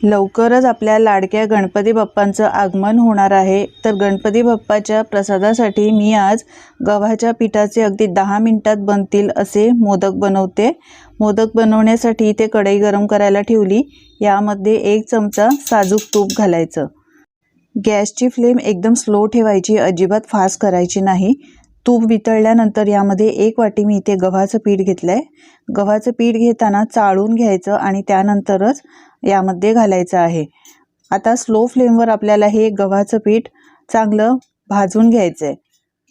लवकरच आपल्या लाडक्या गणपती बाप्पांचं आगमन होणार आहे. तर गणपती बाप्पाच्या प्रसादासाठी मी आज गव्हाच्या पिठाचे अगदी दहा मिनटात बनतील असे मोदक बनवते. मोदक बनवण्यासाठी इथे कढई गरम करायला ठेवली. यामध्ये एक चमचा साजूक तूप घालायचं. गॅसची फ्लेम एकदम स्लो ठेवायची अजिबात फास्ट करायची नाही. तूप वितळल्यानंतर यामध्ये एक वाटी मी इथे गव्हाचं पीठ घेतलं आहे गव्हाचं पीठ घेताना चाळून घ्यायचं आणि त्यानंतरच यामध्ये घालायचं आहे. आता स्लो फ्लेमवर आपल्याला हे गव्हाचं पीठ चांगलं भाजून घ्यायचं आहे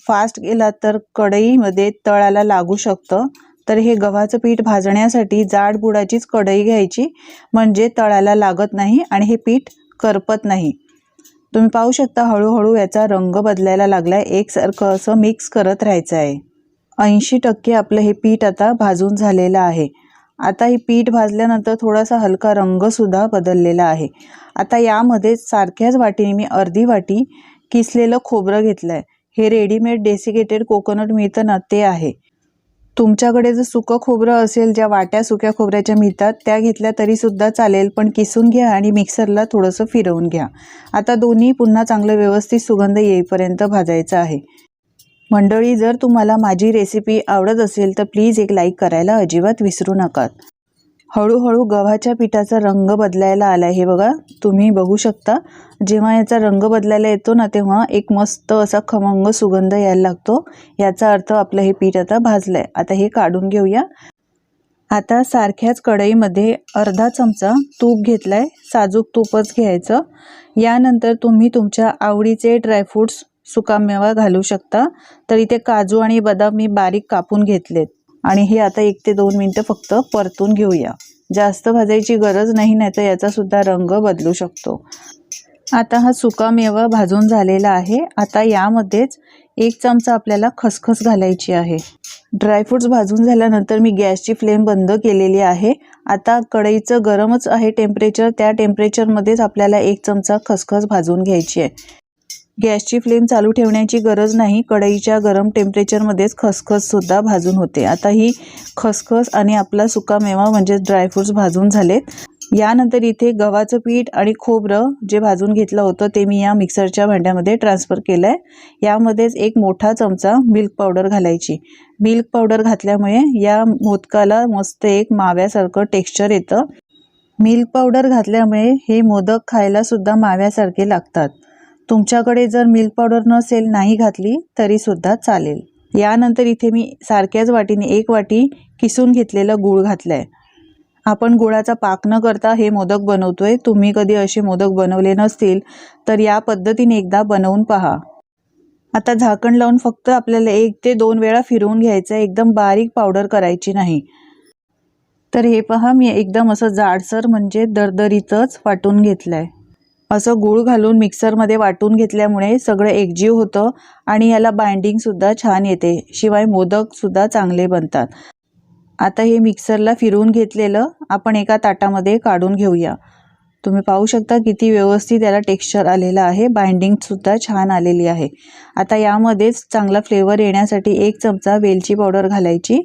फास्ट गेला तर कढईमध्ये तळाला लागू शकतं. तर हे गव्हाचं पीठ भाजण्यासाठी जाड बुडाचीच कढई घ्यायची. म्हणजे तळाला लागत नाही आणि हे पीठ करपत नाही. तुम्ही पाहू शकता हळूहळू याचा रंग बदलायला लागला आहे एकसारखं असं मिक्स करत राहायचं आहे ऐंशी टक्के आपलं हे पीठ आता भाजून झालेलं आहे. आता हे पीठ भाजल्यानंतर थोडासा हलका रंगसुद्धा बदललेला आहे. आता यामध्ये सारख्याच वाटीने मी अर्धी वाटी किसलेलं खोबरं घेतलं आहे हे रेडीमेड डेसिकेटेड कोकोनट मिळतं ना ते आहे. तुमच्याकडे जर सुकं खोबरं असेल ज्या वाट्या सुक्या खोबऱ्याच्या मिळतात त्या घेतल्या तरीसुद्धा चालेल पण किसून घ्या आणि मिक्सरला थोडंसं फिरवून घ्या. आता दोन्ही पुन्हा चांगलं व्यवस्थित सुगंध येईपर्यंत भाजायचं आहे. मंडळी जर तुम्हाला माझी रेसिपी आवडत असेल तर प्लीज एक लाईक करायला अजिबात विसरू नका. हळूहळू गव्हाच्या पिठाचा रंग बदलायला आला हे बघा तुम्ही बघू शकता. जेव्हा याचा रंग बदलायला येतो ना तेव्हा एक मस्त असा खमंग सुगंध यायला लागतो. याचा अर्थ आपलं हे पीठ आता भाजलं आहे आता हे काढून घेऊया. आता सारख्याच कढईमध्ये अर्धा चमचा तूप घेतला आहे साजूक तूपच घ्यायचं. यानंतर तुम्ही तुमच्या आवडीचे ड्रायफ्रूट्स सुकामेवा घालू शकता. तर इथे काजू आणि बदाम मी बारीक कापून घेतलेत. आणि हे आता एक ते दोन मिनटं फक्त परतून घेऊया. जास्त भाजायची गरज नाही नाही तर याचा सुद्धा रंग बदलू शकतो. आता हा सुका मेवा भाजून झालेला आहे. आता यामध्येच एक चमचा आपल्याला खसखस घालायची आहे. ड्रायफ्रूट्स भाजून झाल्यानंतर मी गॅसची फ्लेम बंद केलेली आहे. आता कढईचं गरमच आहे टेम्परेचर. त्या टेम्परेचरमध्येच आपल्याला एक चमचा खसखस भाजून घ्यायची आहे. गॅसची फ्लेम चालू ठेवण्याची गरज नाही. कढईच्या गरम टेम्परेचरमध्येच खसखससुद्धा भाजून होते. आता ही खसखस आणि आपला सुका मेवा म्हणजे ड्रायफ्रूट्स भाजून झालेत. यानंतर इथे गव्हाचं पीठ आणि खोबरं जे भाजून घेतलं होतं ते मी या मिक्सरच्या भांड्यामध्ये ट्रान्सफर केलं आहे यामध्येच एक मोठा चमचा मिल्क पावडर घालायची. मिल्क पावडर घातल्यामुळे या मोदकाला मस्त एक माव्यासारखं टेक्स्चर येतं. मिल्क पावडर घातल्यामुळे हे मोदक खायलासुद्धा माव्यासारखे लागतात. तुमच्याकडे जर मिल्क पावडर नसेल नाही घातली तरीसुद्धा चालेल. यानंतर इथे मी सारख्याच वाटीने एक वाटी किसून घेतलेलं गूळ घातलं आहे आपण गुळाचा पाक न करता हे मोदक बनवतोय. तुम्ही कधी असे मोदक बनवले नसतील तर या पद्धतीने एकदा बनवून पहा. आता झाकण लावून फक्त आपल्याला एक ते दोन वेळा फिरवून घ्यायचं आहे एकदम बारीक पावडर करायची नाही. तर हे पहा मी एकदम असं जाडसर म्हणजे दरदरीतच वाटून घेतलं आहे असं गूळ घालून मिक्सरमध्ये वाटून घेतल्यामुळे सगळं एकजीव होतं आणि याला बाइंडिंगसुद्धा छान येते. शिवाय मोदकसुद्धा चांगले बनतात. आता हे मिक्सरला फिरवून घेतलेलं आपण एका ताटामध्ये काढून घेऊया. तुम्ही पाहू शकता किती व्यवस्थित याला टेक्स्चर आलेलं आहे. बाइंडिंगसुद्धा छान आलेली आहे. आता यामध्येच चांगला फ्लेवर येण्यासाठी एक चमचा वेलची पावडर घालायची.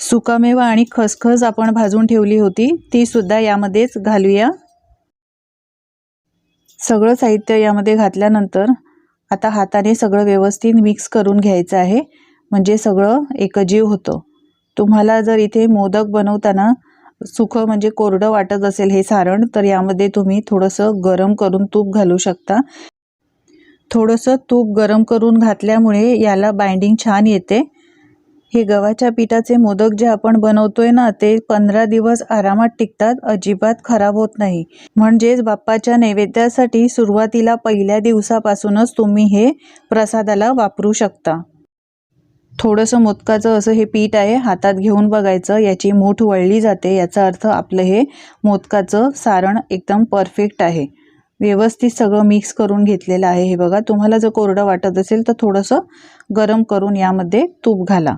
सुकामेवा आणि खसखस आपण भाजून ठेवली होती तीसुद्धा यामध्येच घालूया. सगळं साहित्य यामध्ये घातल्यानंतर आता हाताने सगळं व्यवस्थित मिक्स करून घ्यायचं आहे. म्हणजे सगळं एकजीव होतं. तुम्हाला जर इथे मोदक बनवताना सुखं म्हणजे कोरडं वाटत असेल हे सारण तर यामध्ये तुम्ही थोडंसं गरम करून तूप घालू शकता. थोडंसं तूप गरम करून घातल्यामुळे याला बाइंडिंग छान येते. हे गव्हाच्या पिठाचे मोदक जे आपण बनवतोय ना ते पंधरा दिवस आरामात टिकतात अजिबात खराब होत नाही. म्हणजेच बाप्पाच्या नैवेद्यासाठी सुरुवातीला पहिल्या दिवसापासूनच तुम्ही हे प्रसादाला वापरू शकता. थोडंसं मोदकाचं असं हे पीठ आहे हातात घेऊन बघायचं याची मूठ वळली जाते याचा अर्थ आपलं हे मोदकाचं सारण एकदम परफेक्ट आहे. व्यवस्थित सगळं मिक्स करून घेतलेलं आहे. हे बघा तुम्हाला जर कोरडं वाटत असेल तर थोडंसं गरम करून यामध्ये तूप घाला.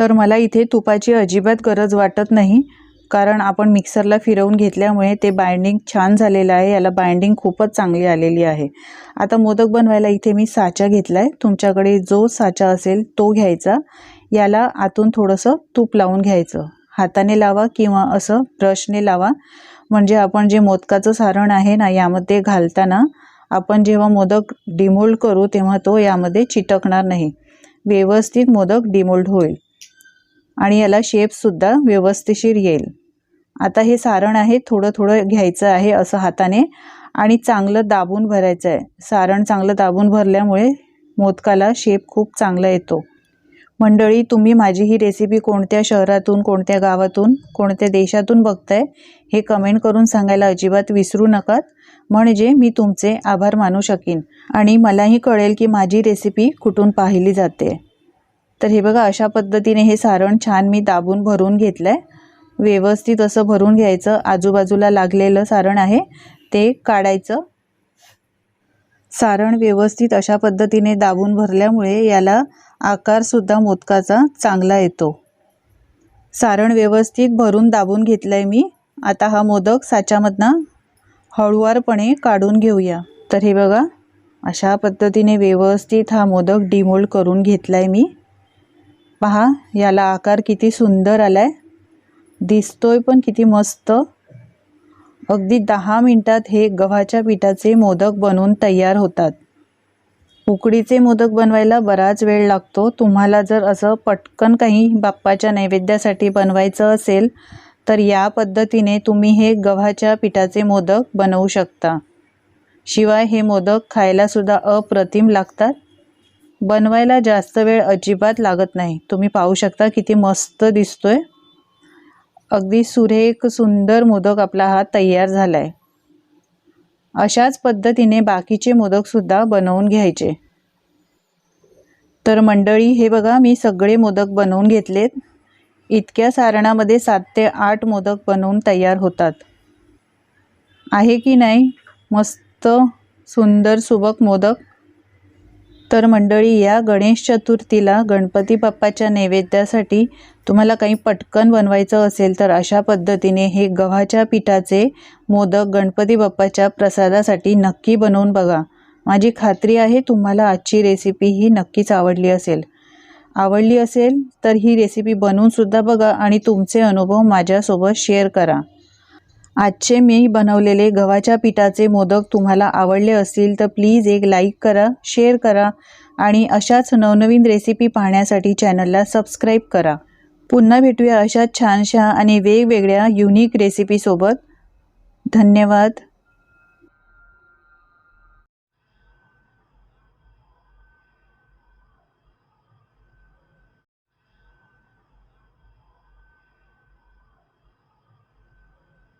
तर मला इथे तुपाची अजिबात गरज वाटत नाही कारण आपण मिक्सरला फिरवून घेतल्यामुळे ते बाइंडिंग छान झालेलं आहे याला बाइंडिंग खूपच चांगली आलेली आहे. आता मोदक बनवायला इथे मी साचा घेतला आहे तुमच्याकडे जो साचा असेल तो घ्यायचा. याला आतून थोडंसं तूप लावून घ्यायचं. हाताने लावा किंवा असं ब्रशने लावा. म्हणजे आपण जे मोदकाचं सारण आहे ना यामध्ये घालताना आपण जेव्हा मोदक डिमोल्ड करू तेव्हा तो यामध्ये चिटकणार नाही. व्यवस्थित मोदक डिमोल्ड होईल. आणि याला शेपसुद्धा व्यवस्थिशीर येईल. आता हे सारण आहे थोडं थोडं घ्यायचं आहे असं हाताने आणि चांगलं दाबून भरायचं आहे सारण चांगलं दाबून भरल्यामुळे मोदकाला शेप खूप चांगला येतो. मंडळी तुम्ही माझी ही रेसिपी कोणत्या शहरातून कोणत्या गावातून कोणत्या देशातून बघताय हे कमेंट करून सांगायला अजिबात विसरू नका. म्हणजे मी तुमचे आभार मानू शकीन. आणि मलाही कळेल की माझी रेसिपी कुठून पाहिली जाते. तर हे बघा अशा पद्धतीने हे सारण छान मी दाबून भरून घेतलं आहे व्यवस्थित असं भरून घ्यायचं. आजूबाजूला लागलेलं सारण आहे ते काढायचं. सारण व्यवस्थित अशा पद्धतीने दाबून भरल्यामुळे याला आकारसुद्धा मोदकाचा चांगला येतो. सारण व्यवस्थित भरून दाबून घेतलं आहे मी. आता हा मोदक साच्यामधनं हळुवारपणे काढून घेऊया. तर हे बघा अशा पद्धतीने व्यवस्थित हा मोदक डिमोल्ड करून घेतला आहे मी. पहा याला आकार किती सुंदर आला आहे दिसतोय पण किती मस्त. अगदी दहा मिनटात हे गव्हाच्या पिठाचे मोदक बनवून तयार होतात. उकडीचे मोदक बनवायला बराच वेळ लागतो. तुम्हाला जर असं पटकन काही बाप्पाच्या नैवेद्यासाठी बनवायचं असेल तर या पद्धतीने तुम्ही हे गव्हाच्या पिठाचे मोदक बनवू शकता. शिवाय हे मोदक खायलासुद्धा अप्रतिम लागतात. बनवायला जास्त वेळ अजिबात लागत नाही. तुम्ही पाहू शकता किती मस्त दिसतोय. अगदी सुरेख सुंदर मोदक आपला हा तयार झाला आहे अशाच पद्धतीने बाकीचे मोदकसुद्धा बनवून घ्यायचे. तर मंडळी हे बघा मी सगळे मोदक बनवून घेतलेत. इतक्या सारणामध्ये सात ते आठ मोदक बनवून तयार होतात. आहे की नाही? मस्त सुंदर सुबक मोदक. तर मंडळी या गणेश चतुर्थीला गणपती बाप्पाच्या नैवेद्यासाठी तुम्हाला काही पटकन बनवायचं असेल तर अशा पद्धतीने हे गव्हाच्या पिठाचे मोदक गणपती बाप्पाच्या प्रसादासाठी नक्की बनवून बघा. माझी खात्री आहे तुम्हाला आजची रेसिपी ही नक्कीच आवडली असेल. आवडली असेल तर ही रेसिपी बनवूनसुद्धा बघा आणि तुमचे अनुभव माझ्यासोबत शेअर करा. आजचे मी बनवलेले गव्हाच्या पिठाचे मोदक तुम्हाला आवडले असतील तर प्लीज एक लाईक करा शेअर करा आणि अशाच नवनवीन रेसिपी पाहण्यासाठी चॅनलला सबस्क्राईब करा. पुन्हा भेटूया अशाच छानशा आणि वेगवेगळ्या युनिक रेसिपीसोबत धन्यवाद.